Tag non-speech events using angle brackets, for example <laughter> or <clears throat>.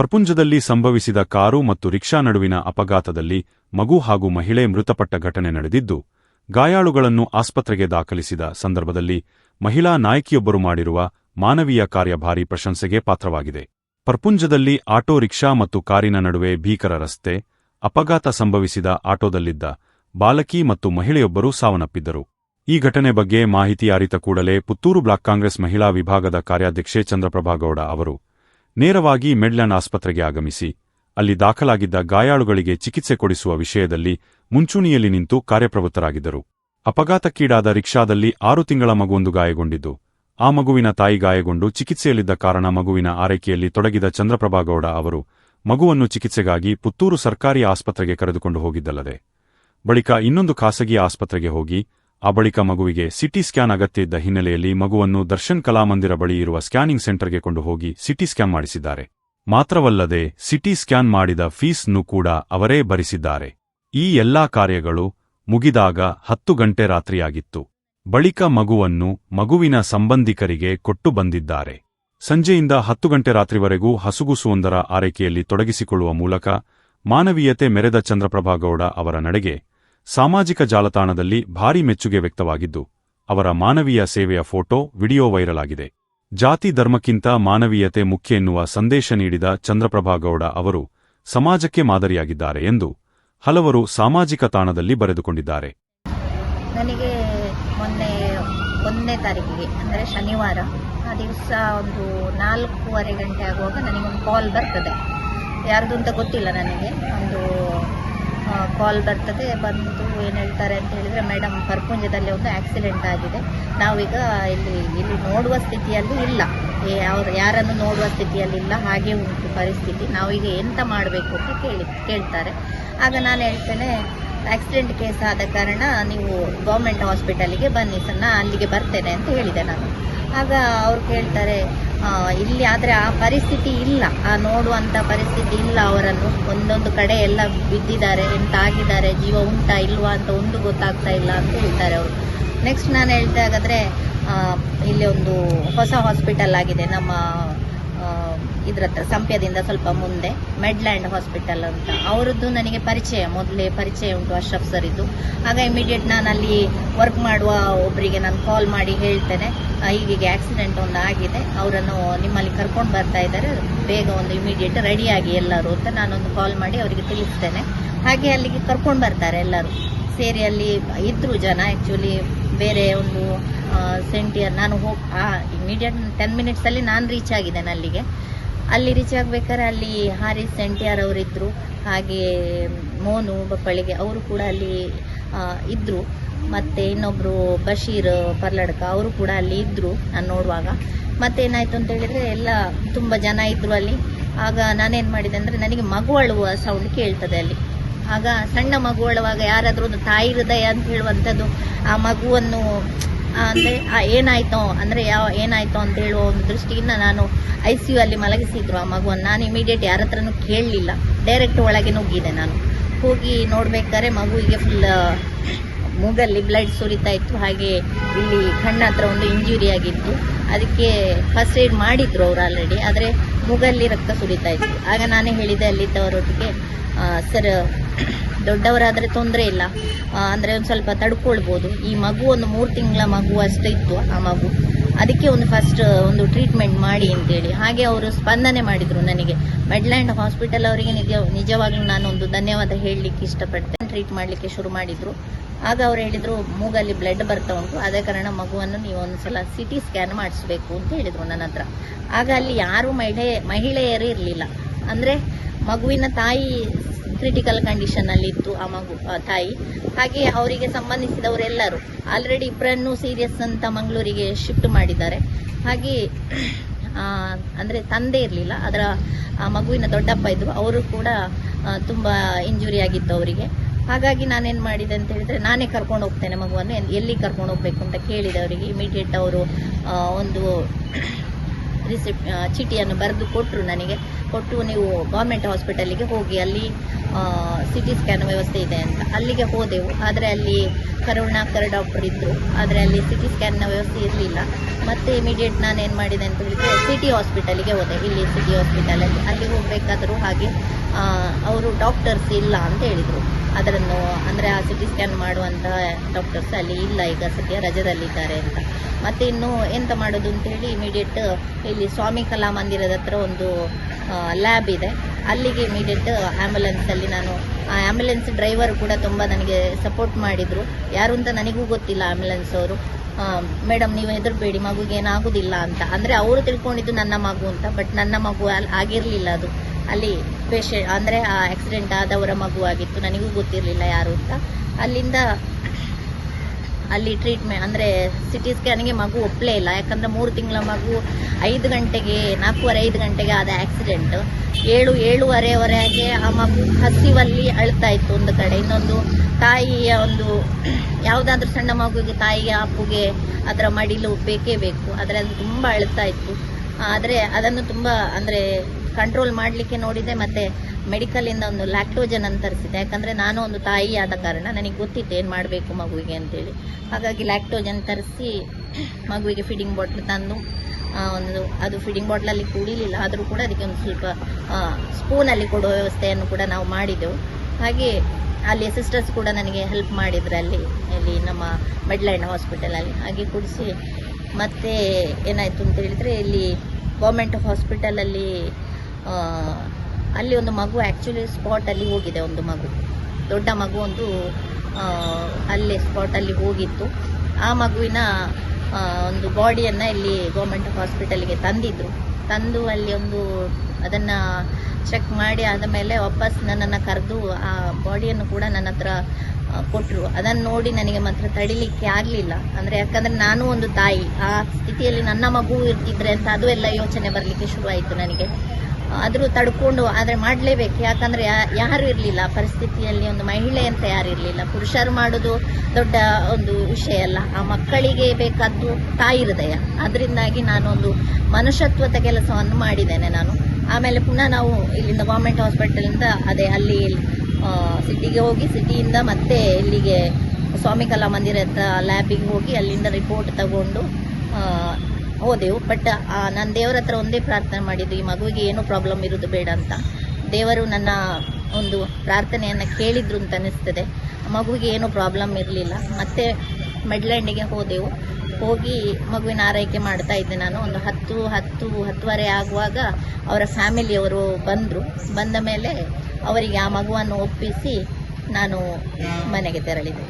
ಪ್ರಪುಂಜದಲ್ಲಿ ಸಂಭವಿಸಿದ ಕಾರು ಮತ್ತು ರಿಕ್ಷಾ ನಡುವಿನ ಅಪಘಾತದಲ್ಲಿ ಮಗು ಹಾಗೂ ಮಹಿಳೆ ಮೃತಪಟ್ಟ ಘಟನೆ ನಡೆದಿದ್ದು, ಗಾಯಾಳುಗಳನ್ನು ಆಸ್ಪತ್ರೆಗೆ ದಾಖಲಿಸಿದ ಸಂದರ್ಭದಲ್ಲಿ ಮಹಿಳಾ ನಾಯಕಿಯೊಬ್ಬರು ಮಾಡಿರುವ ಮಾನವೀಯ ಕಾರ್ಯ ಭಾರಿ ಪ್ರಶಂಸೆಗೆ ಪಾತ್ರವಾಗಿದೆ. ಪರ್ಪುಂಜದಲ್ಲಿ ಆಟೋ, ರಿಕ್ಷಾ ಮತ್ತು ಕಾರಿನ ನಡುವೆ ಭೀಕರ ರಸ್ತೆ, ಅಪಘಾತ ಸಂಭವಿಸಿದ ಆಟೋದಲ್ಲಿದ್ದ ಬಾಲಕಿ ಮತ್ತು ಮಹಿಳೆಯೊಬ್ಬರು ಸಾವನ್ನಪ್ಪಿದ್ದರು. ಈ ಘಟನೆ ಬಗ್ಗೆ ಮಾಹಿತಿ ಅರಿತ ಕೂಡಲೇ ಪುತ್ತೂರು ಬ್ಲಾಕ್ ಕಾಂಗ್ರೆಸ್ ಮಹಿಳಾ ವಿಭಾಗದ ಕಾರ್ಯಾಧ್ಯಕ್ಷೆ ಚಂದ್ರಪ್ರಭಾಗೌಡ ಅವರು ನೇರವಾಗಿ ಮೆಡ್ಲ್ಯಾಂಡ್ ಆಸ್ಪತ್ರೆಗೆ ಆಗಮಿಸಿ, ಅಲ್ಲಿ ದಾಖಲಾಗಿದ್ದ ಗಾಯಾಳುಗಳಿಗೆ ಚಿಕಿತ್ಸೆ ಕೊಡಿಸುವ ವಿಷಯದಲ್ಲಿ ಮುಂಚೂಣಿಯಲ್ಲಿ ನಿಂತು ಕಾರ್ಯಪ್ರವೃತ್ತರಾಗಿದ್ದರು. ಅಪಘಾತಕ್ಕೀಡಾದ ರಿಕ್ಷಾದಲ್ಲಿ ಆರು ತಿಂಗಳ ಮಗುವೊಂದು ಗಾಯಗೊಂಡಿದ್ದು, ಆ ಮಗುವಿನ ತಾಯಿ ಗಾಯಗೊಂಡು ಚಿಕಿತ್ಸೆಯಲ್ಲಿದ್ದ ಕಾರಣ ಮಗುವಿನ ಆರೈಕೆಯಲ್ಲಿ ತೊಡಗಿದ ಚಂದ್ರಪ್ರಭಾಗೌಡ ಅವರು ಮಗುವನ್ನು ಚಿಕಿತ್ಸೆಗಾಗಿ ಪುತ್ತೂರು ಸರ್ಕಾರಿ ಆಸ್ಪತ್ರೆಗೆ ಕರೆದುಕೊಂಡು ಹೋಗಿದ್ದಲ್ಲದೆ, ಬಳಿಕ ಇನ್ನೊಂದು ಖಾಸಗಿ ಆಸ್ಪತ್ರೆಗೆ ಹೋಗಿ ಆ ಬಳಿಕ ಮಗುವಿಗೆ ಸಿಟಿ ಸ್ಕ್ಯಾನ್ ಅಗತ್ಯ ಇದ್ದ ಹಿನ್ನೆಲೆಯಲ್ಲಿ ಮಗುವನ್ನು ದರ್ಶನ್ ಕಲಾಮಂದಿರ ಬಳಿ ಇರುವ ಸ್ಕ್ಯಾನಿಂಗ್ ಸೆಂಟರ್ಗೆ ಕೊಂಡು ಹೋಗಿ ಸಿಟಿ ಸ್ಕ್ಯಾನ್ ಮಾಡಿಸಿದ್ದಾರೆ. ಮಾತ್ರವಲ್ಲದೆ, ಸಿಟಿ ಸ್ಕ್ಯಾನ್ ಮಾಡಿದ ಫೀಸ್ನು ಕೂಡ ಅವರೇ ಭರಿಸಿದ್ದಾರೆ. ಈ ಎಲ್ಲಾ ಕಾರ್ಯಗಳು ಮುಗಿದಾಗ ಹತ್ತು ಗಂಟೆ ರಾತ್ರಿಯಾಗಿತ್ತು. ಬಳಿಕ ಮಗುವನ್ನು ಮಗುವಿನ ಸಂಬಂಧಿಕರಿಗೆ ಕೊಟ್ಟು ಬಂದಿದ್ದಾರೆ. ಸಂಜೆಯಿಂದ ಹತ್ತು ಗಂಟೆ ರಾತ್ರಿವರೆಗೂ ಹಸುಗುಸುವೊಂದರ ಆರೈಕೆಯಲ್ಲಿ ತೊಡಗಿಸಿಕೊಳ್ಳುವ ಮೂಲಕ ಮಾನವೀಯತೆ ಮೆರೆದ ಚಂದ್ರಪ್ರಭಾಗೌಡ ಅವರ ನಡೆಗೆ ಸಾಮಾಜಿಕ ಜಾಲತಾಣದಲ್ಲಿ ಭಾರೀ ಮೆಚ್ಚುಗೆ ವ್ಯಕ್ತವಾಗಿದ್ದು, ಅವರ ಮಾನವೀಯ ಸೇವೆಯ ಫೋಟೋ, ವಿಡಿಯೋ ವೈರಲ್ ಆಗಿದೆ ಜಾತಿ ಧರ್ಮಕ್ಕಿಂತ ಮಾನವೀಯತೆ ಮುಖ್ಯ ಎನ್ನುವ ಸಂದೇಶ ನೀಡಿದ ಚಂದ್ರಪ್ರಭಾಗೌಡ ಅವರು ಸಮಾಜಕ್ಕೆ ಮಾದರಿಯಾಗಿದ್ದಾರೆ ಎಂದು ಹಲವರು ಸಾಮಾಜಿಕ ತಾಣದಲ್ಲಿ ಬರೆದುಕೊಂಡಿದ್ದಾರೆ. ನನಗೆ ಮೊನ್ನೆ, ಒಂದನೇ ತಾರೀಕಿಗೆ, ಅಂದರೆ ಶನಿವಾರ, ಆ ದಿವಸ ಒಂದು ನಾಲ್ಕೂವರೆ ಗಂಟೆ ಆಗುವಾಗ ನನಗೊಂದು ಕಾಲ್ ಬರ್ತದೆ. ಯಾರ್ದು ಅಂತ ಗೊತ್ತಿಲ್ಲ ನನಗೆ. ಕಾಲ್ ಬರ್ತದೆ, ಬಂದು ಏನು ಹೇಳ್ತಾರೆ ಅಂತ ಹೇಳಿದರೆ, ಮೇಡಮ್, ಪರ್ಪುಂಜದಲ್ಲಿ ಒಂದು ಆಕ್ಸಿಡೆಂಟ್ ಆಗಿದೆ. ನಾವೀಗ ಇಲ್ಲಿ ಇಲ್ಲಿ ನೋಡುವ ಸ್ಥಿತಿಯಲ್ಲಿ ಇಲ್ಲ. ಅವ್ರು ಯಾರನ್ನು ನೋಡುವ ಸ್ಥಿತಿಯಲ್ಲಿ ಇಲ್ಲ, ಹಾಗೆ ಉಂಟು ಪರಿಸ್ಥಿತಿ. ನಾವೀಗ ಎಂತ ಮಾಡಬೇಕು ಅಂತ ಕೇಳಿ, ಕೇಳ್ತಾರೆ. ಆಗ ನಾನು ಹೇಳ್ತೇನೆ ಆಕ್ಸಿಡೆಂಟ್ ಕೇಸ್ ಆದ ಕಾರಣ ನೀವು ಗೌರ್ಮೆಂಟ್ ಹಾಸ್ಪಿಟಲಿಗೆ ಬನ್ನಿ ನಾ ಅಲ್ಲಿಗೆ ಬರ್ತೇನೆ ಅಂತ ಹೇಳಿದೆ ನಾನು. ಆಗ ಅವ್ರು ಕೇಳ್ತಾರೆ ಇಲ್ಲಿ ಆದರೆ ಆ ಪರಿಸ್ಥಿತಿ ಇಲ್ಲ. ಆ ನೋಡುವಂಥ ಪರಿಸ್ಥಿತಿ ಇಲ್ಲ. ಅವರನ್ನು ಒಂದೊಂದು ಕಡೆ ಎಲ್ಲ ಬಿದ್ದಿದ್ದಾರೆ ಎಂತ ಆಗಿದ್ದಾರೆ ಜೀವ ಉಂಟಾ ಇಲ್ವಾ ಅಂತ ಒಂದು ಗೊತ್ತಾಗ್ತಾ ಇಲ್ಲ ಅಂತ ಹೇಳ್ತಾರೆ ಅವರು. ನೆಕ್ಸ್ಟ್ ನಾನು ಹೇಳ್ತಾ ಇಲ್ಲಿ ಒಂದು ಹೊಸ ಹಾಸ್ಪಿಟಲ್ ಆಗಿದೆ. ನಮ್ಮ ಇದ್ರ ಹತ್ರ, ಸಂಪ್ಯದಿಂದ ಸ್ವಲ್ಪ ಮುಂದೆ ಮೆಡ್ಲ್ಯಾಂಡ್ ಹಾಸ್ಪಿಟಲ್ ಅಂತ. ಅವರದ್ದು ನನಗೆ ಪರಿಚಯ, ಮೊದಲೇ ಪರಿಚಯ ಉಂಟು ಅಶ್ರಫ್ ಸರ್ ಇದು ಆಗ ಇಮಿಡಿಯೇಟ್ ನಾನು ಅಲ್ಲಿ ವರ್ಕ್ ಮಾಡುವ ಒಬ್ಬರಿಗೆ ನಾನು ಕಾಲ್ ಮಾಡಿ ಹೇಳ್ತೇನೆ. ಹೀಗೆ ಆಕ್ಸಿಡೆಂಟ್ ಒಂದು ಆಗಿದೆ. ಅವರನ್ನು ನಿಮ್ಮಲ್ಲಿ ಕರ್ಕೊಂಡು ಬರ್ತಾ ಇದ್ದಾರೆ. ಬೇಗ ಒಂದು ಇಮಿಡಿಯೇಟ್ ರೆಡಿಯಾಗಿ ಎಲ್ಲರೂ ಅಂತ ನಾನೊಂದು ಕಾಲ್ ಮಾಡಿ ಅವರಿಗೆ ತಿಳಿಸ್ತೇನೆ. ಹಾಗೆ ಅಲ್ಲಿಗೆ ಕರ್ಕೊಂಡು ಬರ್ತಾರೆ ಎಲ್ಲರೂ. ಸೇರಿ ಅಲ್ಲಿ ಇದ್ರು ಜನ ಆ್ಯಕ್ಚುಲಿ ಬೇರೆ ಒಂದು ಸೆಂಟಿಯರ್ ನಾನು ಹೋಗಿ ಆ ಇಮಿಡಿಯೇಟ್ ಟೆನ್ ಮಿನಿಟ್ಸಲ್ಲಿ ನಾನು ರೀಚ್ ಆಗಿದ್ದೇನೆ ಅಲ್ಲಿಗೆ. ಅಲ್ಲಿ ರೀಚ್ ಆಗಬೇಕಾದ್ರೆ ಅಲ್ಲಿ ಹಾರಿಸ್ ಸೆಂಟಿಯರ್ ಅವರಿದ್ದರು ಹಾಗೆ ಮೋನು ಬಪ್ಪಳಿಗೆ ಅವರು ಕೂಡ ಅಲ್ಲಿ ಇದ್ದರು ಮತ್ತು ಇನ್ನೊಬ್ಬರು ಬಶೀರ್ ಪರ್ಲಡ್ಕ ಅವರು ಕೂಡ ಅಲ್ಲಿ ಇದ್ದರು ನಾನು ನೋಡುವಾಗ. ಮತ್ತೇನಾಯಿತು ಅಂತ ಹೇಳಿದರೆ ಎಲ್ಲ ತುಂಬ ಜನ ಇದ್ದರು ಅಲ್ಲಿ. ಆಗ ನಾನೇನು ಮಾಡಿದೆ ಅಂದರೆ ನನಗೆ ಮಗುವಳುವ ಸೌಂಡ್ ಕೇಳ್ತದೆ ಅಲ್ಲಿ. ಆಗ ಸಣ್ಣ ಮಗು ಒಳವಾಗ ಯಾರಾದರೂ ಒಂದು ತಾಯಿ ಹೃದಯ ಅಂತ ಹೇಳುವಂಥದ್ದು, ಆ ಮಗುವನ್ನು ಅಂದರೆ ಏನಾಯ್ತೋ, ಅಂದ್ರೆ ಯಾವ ಏನಾಯ್ತೋ ಅಂತ ಹೇಳುವ ಒಂದು ದೃಷ್ಟಿಯಿಂದ ನಾನು ಐ ಸಿ ಯು ಅಲ್ಲಿ ಮಲಗಿಸಿದ್ರು ಆ ಮಗುವನ್ನು. ನಾನು ಇಮಿಡಿಯೇಟ್ ಯಾರ ಹತ್ರನೂ ಕೇಳಲಿಲ್ಲ. ಡೈರೆಕ್ಟ್ ಒಳಗೆ ನುಗ್ಗಿದೆ ನಾನು. ಹೋಗಿ ನೋಡ್ಬೇಕಾದ್ರೆ ಮಗುವಿಗೆ ಫುಲ್ ಮೂಗಲ್ಲಿ ಬ್ಲಡ್ ಸುರಿತಾ ಇತ್ತು. ಹಾಗೆ ಇಲ್ಲಿ ಕಣ್ಣ ಹತ್ರ ಒಂದು ಇಂಜುರಿ ಆಗಿತ್ತು. ಅದಕ್ಕೆ ಫಸ್ಟ್ ಏಡ್ ಮಾಡಿದ್ರು ಅವರು ಆಲ್ರೆಡಿ ಆದರೆ ಮೂಗಲ್ಲಿ ರಕ್ತ ಸುರಿತಾ ಇತ್ತು. ಆಗ ನಾನೇ ಹೇಳಿದೆ ಅಲ್ಲಿದ್ದವರೊಟ್ಟಿಗೆ ಸರ್ ದೊಡ್ಡವರಾದರೆ ತೊಂದರೆ ಇಲ್ಲ. ಅಂದರೆ ಒಂದು ಸ್ವಲ್ಪ ತಡ್ಕೊಳ್ಬೋದು. ಈ ಮಗು ಒಂದು ಮೂರು ತಿಂಗಳ ಮಗು ಅಷ್ಟೇ ಇತ್ತು, ಆ ಮಗು. ಅದಕ್ಕೆ ಒಂದು ಫಸ್ಟ್ ಒಂದು ಟ್ರೀಟ್ಮೆಂಟ್ ಮಾಡಿ ಅಂತೇಳಿ. ಹಾಗೆ ಅವರು ಸ್ಪಂದನೆ ಮಾಡಿದರು ನನಗೆ. ಮೆಡ್ಲ್ಯಾಂಡ್ ಹಾಸ್ಪಿಟಲ್ ಅವರಿಗೆ ನಿಜ, ನಿಜವಾಗ್ಲೂ ನಾನು ಒಂದು ಧನ್ಯವಾದ ಹೇಳಲಿಕ್ಕೆ ಇಷ್ಟಪಡ್ತೇನೆ. ಟ್ರೀಟ್ ಮಾಡಲಿಕ್ಕೆ ಶುರು ಮಾಡಿದರು. ಆಗ ಅವ್ರು ಹೇಳಿದರು, ಮೂಗಲ್ಲಿ ಬ್ಲಡ್ ಬರ್ತಾ ಉಂಟು. ಅದೇ ಕಾರಣ ಮಗುವನ್ನು ನೀವು ಒಂದು ಸಲ ಸಿ ಟಿ ಸ್ಕ್ಯಾನ್ ಮಾಡಿಸ್ಬೇಕು ಅಂತ ಹೇಳಿದರು ನನ್ನ ಹತ್ರ. ಆಗ ಅಲ್ಲಿ ಯಾರೂ ಮಹಿಳೆ, ಮಹಿಳೆಯರು ಇರಲಿಲ್ಲ. ಅಂದರೆ ಮಗುವಿನ ತಾಯಿ ಕ್ರಿಟಿಕಲ್ ಕಂಡೀಷನಲ್ಲಿ ಇತ್ತು ಆ ಮಗು ತಾಯಿ. ಹಾಗೆ ಅವರಿಗೆ ಸಂಬಂಧಿಸಿದವರೆಲ್ಲರೂ ಆಲ್ರೆಡಿ ಇಬ್ಬರನ್ನು ಸೀರಿಯಸ್ ಅಂತ ಮಂಗಳೂರಿಗೆ ಶಿಫ್ಟ್ ಮಾಡಿದ್ದಾರೆ. ಹಾಗೆ ಅಂದರೆ ತಂದೆ ಇರಲಿಲ್ಲ, ಅದರ, ಆ ಮಗುವಿನ ದೊಡ್ಡಪ್ಪ ಇದ್ದರು ಅವರು ಕೂಡ ತುಂಬ ಇಂಜುರಿ ಆಗಿತ್ತು ಅವರಿಗೆ. ಹಾಗಾಗಿ ನಾನೇನು ಮಾಡಿದೆ ಅಂತ ಹೇಳಿದ್ರೆ, ನಾನೇ ಕರ್ಕೊಂಡು ಹೋಗ್ತೇನೆ ಮಗುವನ್ನು, ಎಲ್ಲಿ ಕರ್ಕೊಂಡು ಹೋಗಬೇಕು ಅಂತ ಕೇಳಿದೆ ಅವರಿಗೆ. ಇಮಿಡಿಯೇಟ್ ಅವರು ಒಂದು ರಿಸಿಪ್ಟ್ ಚೀಟಿಯನ್ನು ಬರೆದು ಕೊಟ್ಟರು ನನಗೆ. ಕೊಟ್ಟು ನೀವು ಗೌರ್ಮೆಂಟ್ ಹಾಸ್ಪಿಟಲಿಗೆ ಹೋಗಿ ಅಲ್ಲಿ ಸಿ ಟಿ ಸ್ಕ್ಯಾನ್ ವ್ಯವಸ್ಥೆ ಇದೆ ಅಂತ. ಅಲ್ಲಿಗೆ ಹೋದೆವು. ಆದರೆ ಅಲ್ಲಿ ಕರುಣಾಕರ್ ಡಾಕ್ಟರ್ ಇದ್ದರು ಆದರೆ ಅಲ್ಲಿ ಸಿ ಟಿ ಸ್ಕ್ಯಾನ್ನ ವ್ಯವಸ್ಥೆ ಇರಲಿಲ್ಲ. ಮತ್ತು ಇಮಿಡಿಯೇಟ್ ನಾನು ಏನು ಮಾಡಿದೆ ಅಂತ ಹೇಳಿದರೆ ಸಿಟಿ ಹಾಸ್ಪಿಟಲಿಗೆ ಹೋದೆ. ಇಲ್ಲಿ ಸಿಟಿ ಹಾಸ್ಪಿಟಲಲ್ಲಿ ಅಲ್ಲಿ. ಹೋಗಬೇಕಾದರೂ ಹಾಗೆ ಅವರು ಡಾಕ್ಟರ್ಸ್ ಇಲ್ಲ ಅಂತ ಹೇಳಿದರು. ಅದರನ್ನು, ಅಂದರೆ ಆ ಸಿ ಟಿ ಸ್ಕ್ಯಾನ್ ಮಾಡುವಂತಹ ಡಾಕ್ಟರ್ಸ್ ಅಲ್ಲಿ ಇಲ್ಲ. ಈಗ ಸದ್ಯ ರಜದಲ್ಲಿದ್ದಾರೆ ಅಂತ. ಮತ್ತೆ ಇನ್ನು ಎಂತ ಮಾಡೋದು ಅಂತೇಳಿ ಇಮಿಡಿಯೇಟ್ ಇಲ್ಲಿ ಸ್ವಾಮಿ ಕಲಾ ಮಂದಿರದ ಹತ್ರ ಒಂದು ಲ್ಯಾಬ್ ಇದೆ. ಅಲ್ಲಿಗೆ ಇಮಿಡಿಯೇಟ್ ಆ್ಯಂಬುಲೆನ್ಸಲ್ಲಿ ನಾನು, ಆ ಆ್ಯಂಬುಲೆನ್ಸ್ ಡ್ರೈವರ್ ಕೂಡ ತುಂಬ ನನಗೆ ಸಪೋರ್ಟ್ ಮಾಡಿದರು. ಯಾರು ಅಂತ ನನಗೂ ಗೊತ್ತಿಲ್ಲ ಆ್ಯಂಬುಲೆನ್ಸ್ ಅವರು. ಮೇಡಮ್, ನೀವು ಹೆದರಬೇಡಿ, ಮಗುಗೆ ಏನಾಗೋದಿಲ್ಲ ಅಂತ. ಅಂದರೆ ಅವರು ತಿಳ್ಕೊಂಡಿದ್ದು ನನ್ನ ಮಗು ಅಂತ ಬಟ್ ನನ್ನ ಮಗು ಅಲ್ಲಿ ಆಗಿರಲಿಲ್ಲ ಅದು. ಅಲ್ಲಿ ಪೇಷಂಟ್ ಅಂದರೆ, ಆ ಆಕ್ಸಿಡೆಂಟ್ ಆದವರ ಮಗು ಆಗಿತ್ತು. ನನಗೂ ಗೊತ್ತಿರಲಿಲ್ಲ ಯಾರು ಅಂತ. ಅಲ್ಲಿಂದ ಅಲ್ಲಿ ಟ್ರೀಟ್ಮೆಂಟ್ ಅಂದರೆ ಸಿಟಿ ಸ್ಕ್ಯಾನಿಗೆ ಮಗು ಒಪ್ಪಲೇ ಇಲ್ಲ. ಯಾಕಂದರೆ ಮೂರು ತಿಂಗಳ ಮಗು ಐದು ಗಂಟೆಗೆ, ನಾಲ್ಕೂವರೆ, ಐದು ಗಂಟೆಗೆ ಆದ ಆ್ಯಕ್ಸಿಡೆಂಟು ಏಳು, ಏಳುವರೆವರೆಗೆ ಆ ಮಗು ಹಸಿವಲ್ಲಿ ಅಳ್ತಾ ಇತ್ತು ಒಂದು ಕಡೆ. ಇನ್ನೊಂದು ತಾಯಿಯ ಒಂದು <clears throat> ಯಾವುದಾದ್ರೂ ಸಣ್ಣ ಮಗುಗೆ ತಾಯಿಗೆ, ಅಪ್ಪುಗೆ ಅದರ ಮಡಿಲು ಬೇಕೇ ಬೇಕು. ಆದರೆ ಅದು ತುಂಬ ಅಳ್ತಾ ಇತ್ತು. ಆದರೆ ಅದನ್ನು ತುಂಬ ಅಂದರೆ ಕಂಟ್ರೋಲ್ ಮಾಡಲಿಕ್ಕೆ ನೋಡಿದೆ. ಮತ್ತು ಮೆಡಿಕಲಿಂದ ಒಂದು ಲ್ಯಾಕ್ಟೋಜನ್ ಅಂತ ತರಿಸಿದೆ ಯಾಕಂದರೆ ನಾನು ಒಂದು ತಾಯಿ ಆದ ಕಾರಣ ನನಗೆ ಗೊತ್ತಿತ್ತು ಏನು ಮಾಡಬೇಕು ಮಗುವಿಗೆ ಅಂತೇಳಿ. ಹಾಗಾಗಿ ಲ್ಯಾಕ್ಟೋಜನ್ ತರಿಸಿ ಮಗುವಿಗೆ ಫೀಡಿಂಗ್ ಬಾಟ್ಲ್ ತಂದು ಒಂದು ಅದು ಫೀಡಿಂಗ್ ಬಾಟ್ಲಲ್ಲಿ ಕುಡಿಲಿಲ್ಲ. ಆದರೂ ಕೂಡ ಅದಕ್ಕೆ ಒಂದು ಸ್ವಲ್ಪ ಸ್ಪೂನಲ್ಲಿ ಕೊಡುವ ವ್ಯವಸ್ಥೆಯನ್ನು ಕೂಡ ನಾವು ಮಾಡಿದೆವು. ಹಾಗೆ ಅಲ್ಲಿ ಸಿಸ್ಟರ್ಸ್ ಕೂಡ ನನಗೆ ಹೆಲ್ಪ್ ಮಾಡಿದ್ರು ಅಲ್ಲಿ ಇಲ್ಲಿ ನಮ್ಮ ಮೆಡ್ಲೈನ್ ಹಾಸ್ಪಿಟಲಲ್ಲಿ ಹಾಗೆ ಕುಡಿಸಿ ಮತ್ತೆ ಏನಾಯಿತು ಅಂತ ಹೇಳಿದರೆ ಇಲ್ಲಿ ಗೌರ್ಮೆಂಟ್ ಹಾಸ್ಪಿಟಲಲ್ಲಿ ಅಲ್ಲಿ ಒಂದು ಮಗು ಆ್ಯಕ್ಚುಲಿ ಸ್ಪಾಟಲ್ಲಿ ಹೋಗಿದೆ, ಒಂದು ಮಗು. ದೊಡ್ಡ ಮಗು ಒಂದು ಅಲ್ಲಿ ಸ್ಪಾಟಲ್ಲಿ ಹೋಗಿತ್ತು. ಆ ಮಗುವಿನ ಒಂದು ಬಾಡಿಯನ್ನು ಇಲ್ಲಿ ಗೌರ್ಮೆಂಟ್ ಹಾಸ್ಪಿಟಲ್ಗೆ ತಂದಿದ್ದರು ತಂದು ಅಲ್ಲಿ ಒಂದು ಅದನ್ನು ಚೆಕ್ ಮಾಡಿ ಆದ ಮೇಲೆ ವಾಪಸ್ ನನ್ನನ್ನು ಕರೆದು ಆ ಬಾಡಿಯನ್ನು ಕೂಡ ನನ್ನ ಹತ್ರ ಕೊಟ್ಟರು ಅದನ್ನು ನೋಡಿ ನನಗೆ ಮಾತ್ರ ತಡಿಲಿಕ್ಕೆ ಆಗಲಿಲ್ಲ. ಅಂದರೆ ಯಾಕಂದರೆ ನಾನು ಒಂದು ತಾಯಿ. ಆ ಸ್ಥಿತಿಯಲ್ಲಿ ನನ್ನ ಮಗು ಇರ್ತಿದ್ರೆ ಅಂತ ಅದು ಎಲ್ಲ ಯೋಚನೆ ಬರಲಿಕ್ಕೆ ಶುರುವಾಯಿತು ನನಗೆ. ಆದರೂ ತಡ್ಕೊಂಡು ಆದರೆ ಮಾಡಲೇಬೇಕು. ಯಾಕಂದರೆ ಯಾರು ಇರಲಿಲ್ಲ. ಪರಿಸ್ಥಿತಿಯಲ್ಲಿ ಒಂದು ಮಹಿಳೆ ಅಂತ ಯಾರು ಇರಲಿಲ್ಲ. ಪುರುಷರು ಮಾಡೋದು ದೊಡ್ಡ ಒಂದು ವಿಷಯ ಅಲ್ಲ. ಆ ಮಕ್ಕಳಿಗೆ ಬೇಕಾದ್ದು ತಾಯಿ ಹೃದಯ. ಅದರಿಂದಾಗಿ ನಾನೊಂದು ಮನುಷ್ಯತ್ವದ ಕೆಲಸವನ್ನು ಮಾಡಿದ್ದೇನೆ ನಾನು. ಆಮೇಲೆ ಪುನಃ ನಾವು ಇಲ್ಲಿಂದ ಗೌರ್ಮೆಂಟ್ ಹಾಸ್ಪಿಟಲಿಂದ ಅದೇ ಅಲ್ಲಿ ಸಿಟಿಗೆ ಹೋಗಿ ಸಿಟಿಯಿಂದ ಮತ್ತೆ ಇಲ್ಲಿಗೆ ಸ್ವಾಮಿ ಕಲಾ ಮಂದಿರ ಲ್ಯಾಬಿಗೆ ಹೋಗಿ ಅಲ್ಲಿಂದ ರಿಪೋರ್ಟ್ ತಗೊಂಡು ಹೋದೆವು. ಬಟ್ ನಾನು ದೇವರ ಹತ್ರ ಒಂದೇ ಪ್ರಾರ್ಥನೆ ಮಾಡಿದ್ದು, ಈ ಮಗುವಿಗೆ ಏನೂ ಪ್ರಾಬ್ಲಮ್ ಇರೋದು ಬೇಡ ಅಂತ. ದೇವರು ನನ್ನ ಒಂದು ಪ್ರಾರ್ಥನೆಯನ್ನು ಕೇಳಿದ್ರು ಅಂತ ಅನ್ನಿಸ್ತದೆ ಮಗುವಿಗೆ ಏನೂ ಪ್ರಾಬ್ಲಮ್ ಇರಲಿಲ್ಲ. ಮತ್ತೆ ಮೆಡ್ಲ್ಯಾಂಡಿಗೆ ಹೋದೆವು. ಹೋಗಿ ಮಗುವಿನ ಆರೈಕೆ ಮಾಡ್ತಾ ಇದ್ದೆ ನಾನು. ಒಂದು ಹತ್ತು ಹತ್ತು, ಹತ್ತುವರೆ ಆಗುವಾಗ ಅವರ ಫ್ಯಾಮಿಲಿಯವರು ಬಂದರು. ಬಂದ ಮೇಲೆ ಅವರಿಗೆ ಆ ಮಗುವನ್ನು ಒಪ್ಪಿಸಿ ನಾನು ಮನೆಗೆ ತೆರಳಿದೆ